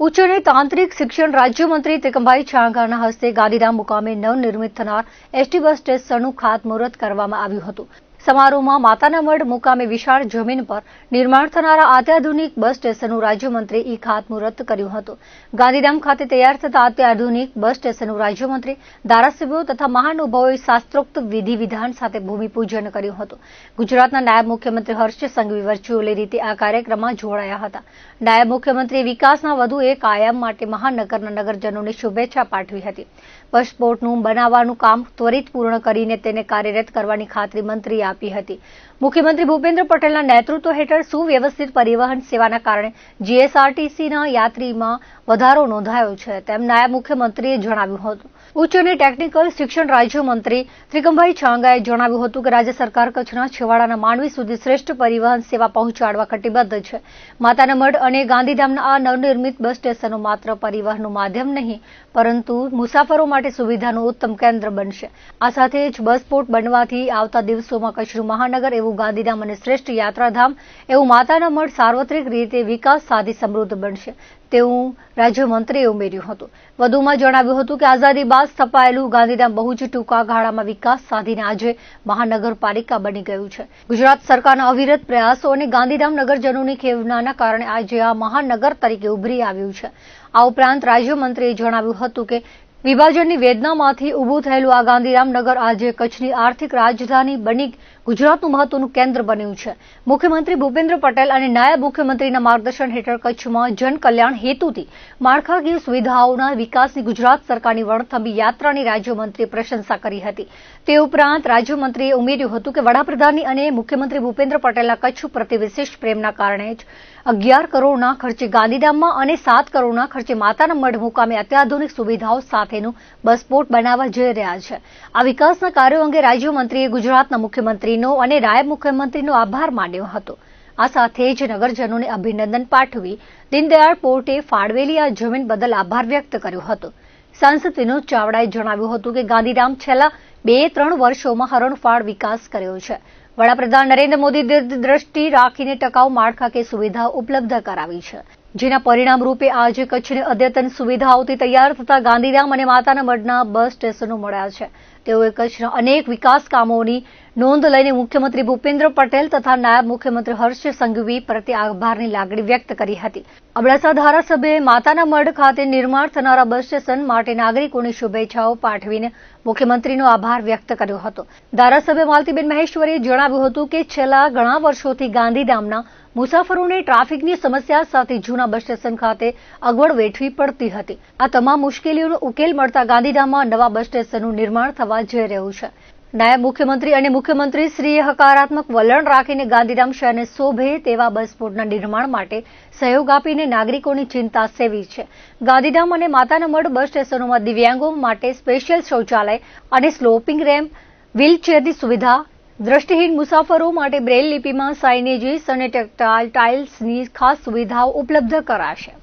ઉચ્ચ અને તાંત્રિક શિક્ષણ રાજ્યમંત્રી તિકમભાઈ છાંગાના હસ્તે ગાંધીધામ મુકામે નવનિર્મિત થનાર એસટી બસ સ્ટેશનનું ખાતમુહૂર્ત કરવામાં આવ્યું હતું. સમારોહમાં માતાના મઢ મુકામે વિશાળ જમીન પર નિર્માણ થનારા અત્યાધુનિક બસ સ્ટેશનનું રાજ્યમંત્રી ઈ ખાતમુહૂર્ત કર્યું હતું. ગાંધીધામ ખાતે તૈયાર થતા અત્યાધુનિક બસ સ્ટેશનનું રાજ્યમંત્રી, ધારાસભ્યો તથા મહાનુભાવોએ શાસ્ત્રોક્ત વિધિ વિધાન સાથે ભૂમિપૂજન કર્યું હતું. ગુજરાતના નાયબ મુખ્યમંત્રી હર્ષ સંઘવી વર્ચ્યુઅલી રીતે આ કાર્યક્રમમાં જોડાયા હતા. નાયબ મુખ્યમંત્રીએ વિકાસના વધુ એક આયામ માટે મહાનગરના નગરજનોને શુભેચ્છા પાઠવી હતી. બસ પોર્ટનું બનાવવાનું કામ ત્વરિત પૂર્ણ કરીને તેને કાર્યરત કરવાની ખાતરી મંત્રીએ આપી હતી. મુખ્યમંત્રી ભૂપેન્દ્ર પટેલના નેતૃત્વ હેઠળ સુવ્યવસ્થિત પરિવહન સેવાના કારણે જીએસઆરટીસીના યાત્રીમાં વધારો નોંધાયો છે, તેમ નાયબ મુખ્યમંત્રીએ જણાવ્યું હતું. ઉચ્ચ અને ટેકનિકલ શિક્ષણ રાજ્યમંત્રી ત્રિકમભાઈ છાંગાએ જણાવ્યું હતું કે રાજ્ય સરકાર કચ્છના છેવાડાના માનવી સુધી શ્રેષ્ઠ પરિવહન સેવા પહોંચાડવા કટિબદ્ધ છે. માતાના મઢ અને ગાંધીધામના આ નવનિર્મિત બસ સ્ટેશનો માત્ર પરિવહનનું માધ્યમ નહીં, પરંતુ મુસાફરો માટે સુવિધાનું ઉત્તમ કેન્દ્ર બનશે. આ સાથે જ બસ પોર્ટ બનવાથી આવતા દિવસોમાં કચ્છનું મહાનગર એવું ગાંધીધામ અને શ્રેષ્ઠ યાત્રાધામ, એવું માતાના મઢ સાર્વત્રિક રીતે વિકાસ સાધી સમૃદ્ધ બનશે. તેવું રાજ્યમંત્રીએ ઉમેર્યું હતું. વધુમાં જણાવ્યું હતું કે આઝાદી બાદ સ્થપાયેલું ગાંધીધામ બહુ જ ટૂંકા ગાળામાં વિકાસ સાધીને આજે મહાનગરપાલિકા બની ગયું છે. ગુજરાત સરકારના અવિરત પ્રયાસો અને ગાંધીધામ નગરજનોની ખેવનાના કારણે આજે આ મહાનગર તરીકે ઉભરી આવ્યું છે. આ ઉપરાંત રાજ્યમંત્રીએ જણાવ્યું હતું કે વિભાજનની વેદનામાંથી ઊભું થયેલું આ ગાંધીરામનગર આજે કચ્છની આર્થિક રાજધાની બની ગુજરાતનું મહત્વનું કેન્દ્ર બન્યું છે. મુખ્યમંત્રી ભૂપેન્દ્ર પટેલ અને નાયબ મુખ્યમંત્રીના માર્ગદર્શન હેઠળ કચ્છમાં જનકલ્યાણ હેતુથી માળખાકીય સુવિધાઓના વિકાસની ગુજરાત સરકારની વણથંભી યાત્રાની રાજ્યમંત્રીએ પ્રશંસા કરી હતી. તે ઉપરાંત રાજ્યમંત્રીએ ઉમેર્યું હતું કે વડાપ્રધાનની અને મુખ્યમંત્રી ભૂપેન્દ્ર પટેલના કચ્છ પ્રત્યે વિશિષ્ટ પ્રેમના કારણે જ અગિયાર કરોડના ખર્ચે ગાંધીધામમાં અને સાત કરોડના ખર્ચે માતાના મઢ મુકામે અત્યાધુનિક સુવિધાઓ સાથેનું બસપોર્ટ બનાવવા જઈ રહ્યા છે. આ વિકાસના કાર્યો અંગે રાજ્યમંત્રીએ ગુજરાતના મુખ્યમંત્રીનો અને નાયબ મુખ્યમંત્રીનો આભાર માન્યો હતો. આ સાથે જ નગરજનોને અભિનંદન પાઠવી દીનદયાળ પોર્ટે ફાળવેલી આ જમીન બદલ આભાર વ્યક્ત કર્યો હતો. સાંસદ વિનોદ ચાવડાએ જણાવ્યું હતું કે ગાંધીધામ છેલ્લા બે ત્રણ વર્ષોમાં હરણફાળ વિકાસ કર્યો છે. વડાપ્રધાન નરેન્દ્ર મોદી દ્રષ્ટિ રાખીને ટકાઉ માળખાકીય સુવિધા ઉપલબ્ધ કરાવી છે. જેના પરિણામ રૂપે આજે કચ્છને અદ્યતન સુવિધાઓથી તૈયાર થતા ગાંધીધામ અને માતાના મઢના બસ સ્ટેશનો મળ્યા છે. તેઓએ કચ્છના અનેક વિકાસ કામોની નોંધ લઈને મુખ્યમંત્રી ભૂપેન્દ્ર પટેલ તથા નાયબ મુખ્યમંત્રી હર્ષ સંઘવી પ્રત્યે આભારની લાગણી વ્યક્ત કરી હતી. અબડાસા ધારાસભ્યએ માતાના મઢ ખાતે નિર્માણ થનારા બસ સ્ટેશન માટે નાગરિકોની શુભેચ્છાઓ પાઠવીને મુખ્યમંત્રીનો આભાર વ્યક્ત કર્યો હતો. ધારાસભ્ય માલતીબેન મહેશ્વરીએ જણાવ્યું હતું કે છેલ્લા ઘણા વર્ષોથી ગાંધીધામના મુસાફરોને ટ્રાફિકની સમસ્યા સાથે જૂના બસ સ્ટેશન ખાતે અગવડ વેઠવી પડતી હતી. આ તમામ મુશ્કેલીઓનો ઉકેલ મળતા ગાંધીધામમાં નવા બસ સ્ટેશનનું નિર્માણ થવા જઈ રહ્યું છે. નાયબ મુખ્યમંત્રી અને મુખ્યમંત્રી શ્રીએ હકારાત્મક વલણ રાખીને ગાંધીધામ શહેરને શોભે તેવા બસપોર્ટના નિર્માણ માટે સહયોગ આપીને નાગરિકોની ચિંતા સેવી છે. ગાંધીધામ અને માતાનામઢ બસ સ્ટેશનોમાં દિવ્યાંગો માટે સ્પેશિયલ શૌચાલય અને સ્લોપિંગ રેમ્પ, વ્હીલચેરની સુવિધા, દ્રષ્ટિહીન મુસાફરો માટે બ્રેલ લિપિમાં સાઇનેજીસ અને ટેક્ટાઇલ ટાઇલ્સની ખાસ સુવિધાઓ ઉપલબ્ધ કરાશે.